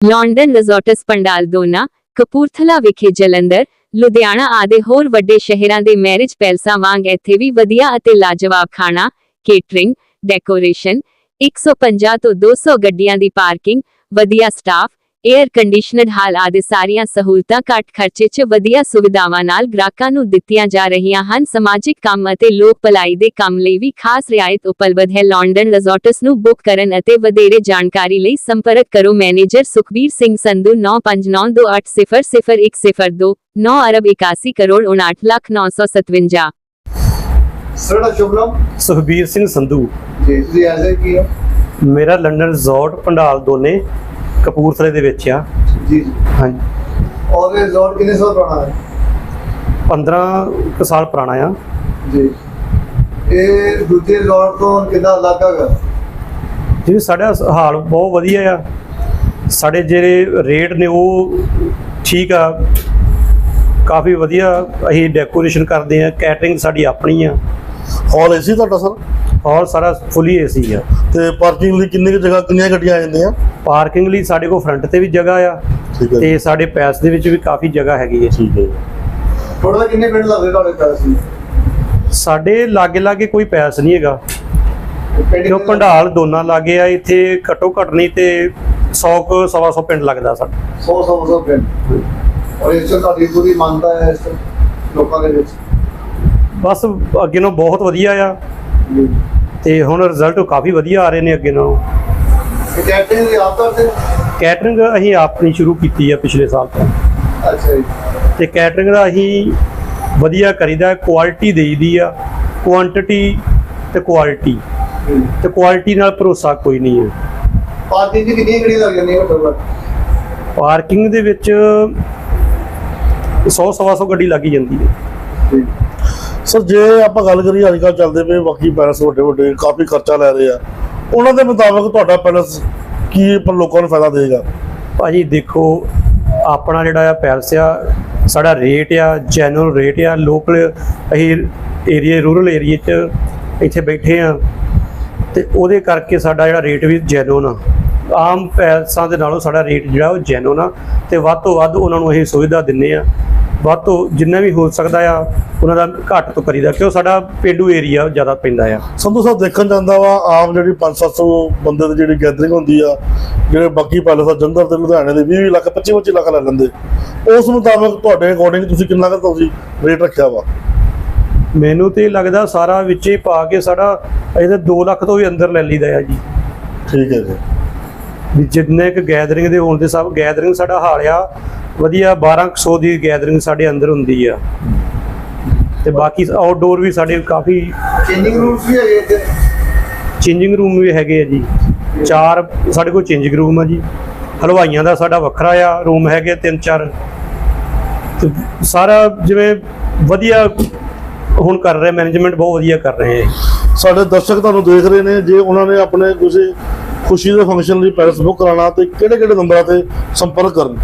ਲਾਂਡਨ resorts ਪੰਡਾਲ ਦੋਨਾ ਕਪੂਰਥਲਾ ਵਿਖੇ ਜਲੰਧਰ, ਲੁਧਿਆਣਾ ਆਦਿ ਹੋਰ ਵੱਡੇ ਸ਼ਹਿਰਾਂ ਦੇ ਮੈਰਿਜ ਪੈਲਸਾਂ ਵਾਂਗ ਇੱਥੇ ਵੀ ਵਧੀਆ ਅਤੇ ਲਾਜਵਾਬ ਖਾਣਾ ਕੇਟਰਿੰਗ ਡੈਕੋਰੇਸ਼ਨ 150 ਤੋਂ 200 ਗੱਡੀਆਂ ਦੀ ਪਾਰਕਿੰਗ, ਵਧੀਆ ਸਟਾਫ 에ਅਰ ਕੰਡੀਸ਼ਨਡ ਹਾਲ ਆਦਿ ਸਾਰੀਆਂ ਸਹੂਲਤਾਂ ਘੱਟ ਖਰਚੇ 'ਚ ਵਧੀਆ ਸੁਵਿਧਾਵਾਂ ਨਾਲ ਗ੍ਰਾਹਕਾਂ ਨੂੰ ਦਿੱਤੀਆਂ ਜਾ ਰਹੀਆਂ ਹਨ। ਸਮਾਜਿਕ ਕੰਮ ਅਤੇ ਲੋਕ ਭਲਾਈ ਦੇ ਕੰਮ ਲਈ ਵੀ ਖਾਸ ਰਿਆਇਤ ਉਪਲਬਧ ਹੈ। ਲੌਂਡਨ ਰਿਜ਼ੋਰਟਸ ਨੂੰ ਬੁੱਕ ਕਰਨ ਅਤੇ ਵਧੇਰੇ ਜਾਣਕਾਰੀ ਲਈ ਸੰਪਰਕ ਕਰੋ। ਮੈਨੇਜਰ ਸੁਖਬੀਰ ਸਿੰਘ ਸੰਧੂ 9592800102 9 ਅਰਬ 81 ਕਰੋੜ 59 ਲੱਖ 957 ਸਰ ਸ਼ੁਭ ਨਾਮ? ਸੁਖਬੀਰ ਸਿੰਘ ਸੰਧੂ। ਜੀ ਤੁਸੀਂ ਐਸੇ ਕੀ ਹੋ? ਮੇਰਾ ਲੰਡਨ ਰਿਜ਼ੋਰਟ ਪੰਡਾਲ ਦੋਨੇ ਕਪੂਰਥਲੇ ਦੇ ਵਿੱਚ ਆ। ਜੀ ਹਾਂਜੀ। ਔਰ ਇਹ ਰਿਜ਼ੋਰਟ ਕਿੰਨੇ ਸਾਲ ਪੁਰਾਣਾ ਹੈ? 15 ਕੁ ਸਾਲ ਪੁਰਾਣਾ ਆ। ਜੀ। ਇਹ ਦੂਜੇ ਰਿਜ਼ੋਰਟ ਤੋਂ ਕਿੰਨਾ ਅਲੱਗ ਹੈਗਾ? ਜਿਹੜੀ ਸਾਡਾ ਹਾਲ ਬਹੁਤ ਵਧੀਆ ਆ। ਸਾਡੇ ਜਿਹੜੇ ਰੇਟ ਨੇ ਉਹ ਠੀਕ ਆ। ਕਾਫੀ ਵਧੀਆ ਅਸੀਂ ਡੈਕੋਰੇਸ਼ਨ ਕਰਦੇ ਆ। ਕੈਟਰਿੰਗ ਸਾਡੀ ਆਪਣੀ ਆ। ਹਾਲ ਏਸੀ ਤੁਹਾਡਾ ਸਰ? ਔਰ ਸਾਰਾ ਫੁੱਲੀ ਏਸੀ ਆ। ਤੇ ਪਾਰਕਿੰਗ ਲਈ ਕਿੰਨੀ ਕੁ ਜਗ੍ਹਾ ਕਿੰਨੀਆਂ ਗੱਡੀਆਂ ਆ ਜਾਂਦੀਆਂ? ਪਾਰਕਿੰਗ ਲਈ ਸਾਡੇ ਕੋਲ ਫਰੰਟ ਤੇ ਵੀ ਜਗ੍ਹਾ ਆ ਤੇ ਸਾਡੇ ਪੈਸ ਦੇ ਵਿੱਚ ਵੀ ਕਾਫੀ ਜਗ੍ਹਾ ਹੈਗੀ ਹੈ। ਠੀਕ ਹੈ ਜੀ। ਥੋੜਾ ਕਿੰਨੇ ਪਿੰਡ ਲੱਗਦੇ ਤੁਹਾਡੇ ਪੈਸੇ ਸਾਡੇ ਲਾਗੇ ਲਾਗੇ ਕੋਈ ਪੈਸ ਨਹੀਂ ਹੈਗਾ। ਜੋ ਪੰਡਾਲ ਦੋਨਾਂ ਲਾਗੇ ਆ ਇੱਥੇ ਘੱਟੋ ਘੱਟ ਨਹੀਂ ਤੇ 100 ਕੁ ਸਵਾ ਸੌ ਪਿੰਡ ਲੱਗਦਾ ਸਾਡਾ। 100 100 100 ਪਿੰਡ। ਔਰ ਇਸ ਤੋਂ ਤੁਹਾਡੀ ਪੂਰੀ ਮਾਨਤਾ ਹੈ ਇਸ ਲੋਕਾਂ ਦੇ ਵਿੱਚ? ਬਸ ਅੱਗੇ ਨਾਲੋਂ ਬਹੁਤ ਵਧੀਆ ਆ। ਤੇ ਹੁਣ ਰਿਜ਼ਲਟ ਕਾਫੀ ਵਧੀਆ ਆ ਰਹੇ ਨੇ ਅੱਗੇ ਨਾਲੋਂ। ਕੈਟਰਿੰਗ ਵੀ ਆਪ ਕਰਦੇ ਹੋ? ਕੈਟਰਿੰਗ ਅਸੀਂ ਆਪਣੀ ਸ਼ੁਰੂ ਕੀਤੀ ਆ ਪਿਛਲੇ ਸਾਲ ਤੋਂ। ਅੱਛਾ ਜੀ। ਤੇ ਕੈਟਰਿੰਗ ਦਾ ਅਸੀਂ ਵਧੀਆ ਕਰੀਦਾ ਕੁਆਲਿਟੀ ਦੇਈਦੀ ਆ। ਕੁਆਂਟੀਟੀ ਤੇ ਕੁਆਲਿਟੀ। ਤੇ ਕੁਆਲਿਟੀ ਨਾਲ ਭਰੋਸਾ ਕੋਈ ਨਹੀਂ ਹੈ। ਪਾਰਕਿੰਗ ਦੀ ਕਿੰਨੀਆਂ ਗੱਡੀਆਂ ਲੱਗ ਜਾਂਦੀਆਂ ਘੱਟੋ ਘੱਟ? ਪਾਰਕਿੰਗ ਦੇ ਵਿੱਚ 100 ਸਵਾ ਸੌ ਗੱਡੀ ਲੱਗੀ ਜਾਂਦੀ ਹੈ। ਸਰ ਜੇ ਆਪਾਂ ਗੱਲ ਕਰੀਏ ਅੱਜ ਕੱਲ੍ਹ ਚੱਲਦੇ ਪਏ ਬਾਕੀ ਪੈਲਸ ਵੱਡੇ ਵੱਡੇ ਕਾਫੀ ਖਰਚਾ ਲੈ ਰਹੇ ਆ। ਉਹਨਾਂ ਦੇ ਮੁਤਾਬਕ ਤੁਹਾਡਾ ਪੈਲਸ ਕੀ ਲੋਕਾਂ ਨੂੰ ਫਾਇਦਾ ਦੇਗਾ? ਭਾਜੀ ਦੇਖੋ, ਆਪਣਾ ਜਿਹੜਾ ਆ ਪੈਲਸ ਆ, ਸਾਡਾ ਰੇਟ ਆ ਜੈਨੂਅਲ ਰੇਟ ਆ ਲੋਕਲ ਅਸੀਂ ਏਰੀਆ ਰੂਰਲ ਏਰੀਆ 'ਚ ਇੱਥੇ ਬੈਠੇ ਆ ਤੇ ਉਹਦੇ ਕਰਕੇ ਸਾਡਾ ਜਿਹੜਾ ਰੇਟ ਵੀ ਜੈਨੂਅਲ ਆ। ਆਮ ਪੈਲਸਾਂ ਦੇ ਨਾਲੋਂ ਸਾਡਾ ਰੇਟ ਜਿਹੜਾ ਉਹ ਜੈਨੂਅਲ ਆ ਤੇ ਵੱਧ ਤੋਂ ਵੱਧ ਉਹਨਾਂ ਨੂੰ ਅਸੀਂ ਸੁਵਿਧਾ ਦਿੰਨੇ ਆ। ਵੱਧ ਤੋਂ ਜਿੰਨਾ ਵੀ ਹੋ ਸਕਦਾ ਆ ਉਹਨਾਂ ਦਾ ਘੱਟ ਤੋਂ ਕਰੀਦਾ ਕਿਉਂ ਸਾਡਾ ਪੇਂਡੂ ਏਰੀਆ ਜ਼ਿਆਦਾ ਪੈਂਦਾ ਆ। ਸੰਧੂ ਸਾਹਿਬ ਦੇਖਣ ਜਾਂਦਾ ਵਾ ਆਮ ਜਿਹੜੀ 5-700 ਬੰਦੇ ਦੀ ਜਿਹੜੀ ਗੈਦਰਿੰਗ ਹੁੰਦੀ ਆ ਜਿਹੜੇ ਬਾਕੀ ਪੈਲਸ ਆ ਜੰਦਰ ਤੇ ਲੁਧਿਆਣੇ ਦੇ 20 ਲੱਖ 25-25 ਲੱਖ ਲੈ ਲੈਂਦੇ। ਉਸ ਮੁਤਾਬਕ ਤੁਹਾਡੇ ਅਕੋਰਡਿੰਗ ਤੁਸੀਂ ਕਿੰਨਾ ਕੁ ਤੁਸੀਂ ਰੇਟ ਰੱਖਿਆ ਵਾ? ਮੈਨੂੰ ਤੇ ਲੱਗਦਾ ਸਾਰਾ ਵਿੱਚੇ ਪਾ ਕੇ ਸਾਡਾ ਇਹਦੇ 2 ਲੱਖ ਤੋਂ ਵੀ ਅੰਦਰ ਲੈ ਲਈਦਾ ਆ ਜੀ। ਠੀਕ ਹੈ ਜੀ। ਵੀ ਜਿੰਨੇ ਕ ਗੈਦਰਿੰਗ ਦੇ ਹੋਣ ਦੇ ਸਭ ਗੈਦਰਿੰਗ ਸਾਡਾ ਹਾਲ ਆ ਵਧੀਆ 1200 ਦੀ ਗੈਦਰਿੰਗ ਸਾਡੇ ਅੰਦਰ ਹੁੰਦੀ ਆ। ਤੇ ਬਾਕੀ ਆਊਟਡੋਰ ਵੀ ਸਾਡੇ ਕਾਫੀ ਚੇਂਜਿੰਗ ਰੂਮਸ ਵੀ ਹੈਗੇ ਇੱਥੇ? ਚੇਂਜਿੰਗ ਰੂਮ ਵੀ ਹੈਗੇ ਆ ਜੀ। ਚਾਰ ਸਾਡੇ ਕੋਲ ਚੇਂਜਿੰਗ ਰੂਮ ਆ ਜੀ। ਹਲਵਾਈਆਂ ਦਾ ਸਾਡਾ ਵੱਖਰਾ ਆ ਰੂਮ ਹੈਗੇ ਤਿੰਨ ਚਾਰ। ਤੇ ਸਾਰਾ ਜਿਵੇਂ ਵਧੀਆ ਹੁਣ ਕਰ ਰਹੇ ਮੈਨੇਜਮੈਂਟ ਬਹੁਤ ਵਧੀਆ ਕਰ ਰਹੇ ਆ। ਸਾਡੇ ਦਰਸ਼ਕ ਤੁਹਾਨੂੰ ਦੇਖ ਰਹੇ ਨੇ ਜੇ ਉਹਨਾਂ ਨੇ ਆਪਣੇ ਕਿਸੇ ਖੁਸ਼ੀ ਦੇ ਫੰਕਸ਼ਨ ਲਈ ਪੈਲਸ ਬੁੱਕ ਕਰਾਉਣਾ ਤੇ ਕਿਹੜੇ ਕਿਹੜੇ ਨੰਬਰਾਂ ਤੇ ਸੰਪਰਕ ਕਰਨ?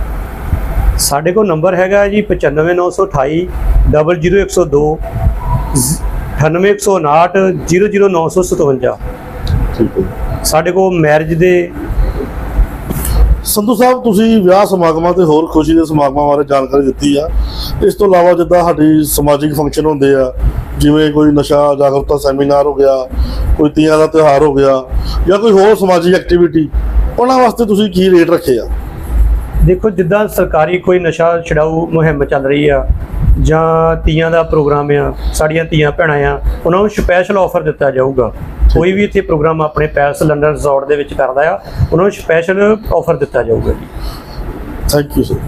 ਸਾਡੇ ਕੋਲ ਨੰਬਰ ਹੈਗਾ ਜੀ 95928 00102 9859 00957 ਠੀਕ ਹੈ। ਸਾਡੇ ਕੋਲ ਮੈਰਿਜ ਦੇ ਸੰਧੂ ਸਾਹਿਬ, ਤੁਸੀਂ ਵਿਆਹ ਸਮਾਗਮਾਂ ਤੇ ਹੋਰ ਖੁਸ਼ੀ ਦੇ ਸਮਾਗਮਾਂ ਬਾਰੇ ਜਾਣਕਾਰੀ ਦਿੱਤੀ ਆ। ਇਸ ਤੋਂ ਇਲਾਵਾ ਜਿੱਦਾਂ ਸਾਡੀ ਸਮਾਜਿਕ ਫੰਕਸ਼ਨ ਹੁੰਦੇ ਆ, ਜਿਵੇਂ ਕੋਈ ਨਸ਼ਾ ਜਾਗਰੂਕਤਾ ਸੈਮੀਨਾਰ ਹੋ ਗਿਆ, ਕੋਈ ਤੀਆਂ ਦਾ ਤਿਉਹਾਰ ਹੋ ਗਿਆ ਜਾਂ ਕੋਈ ਹੋਰ ਸਮਾਜਿਕ ਐਕਟੀਵਿਟੀ ਉਹਨਾਂ ਵਾਸਤੇ ਤੁਸੀਂ ਕੀ ਰੇਟ ਰੱਖੇ ਆ? ਦੇਖੋ, ਜਿੱਦਾਂ ਸਰਕਾਰੀ ਕੋਈ ਨਸ਼ਾ ਛਡਾਊ ਮੁਹਿੰਮ ਚੱਲ ਰਹੀ ਆ ਜਾਂ ਤੀਆਂ ਦਾ ਪ੍ਰੋਗਰਾਮ ਆ, ਸਾਡੀਆਂ ਤੀਆਂ ਭੈਣਾਂ ਆ, ਉਹਨਾਂ ਨੂੰ ਸਪੈਸ਼ਲ ਆਫਰ ਦਿੱਤਾ ਜਾਊਗਾ। ਕੋਈ ਵੀ ਇੱਥੇ ਪ੍ਰੋਗਰਾਮ ਆਪਣੇ ਪੈਲਸ ਲੰਡਨ ਰਿਜ਼ੋਰਟ ਦੇ ਵਿੱਚ ਕਰਦਾ ਆ, ਉਹਨਾਂ ਨੂੰ ਸਪੈਸ਼ਲ ਆਫਰ ਦਿੱਤਾ ਜਾਊਗਾ ਜੀ। Thank you sir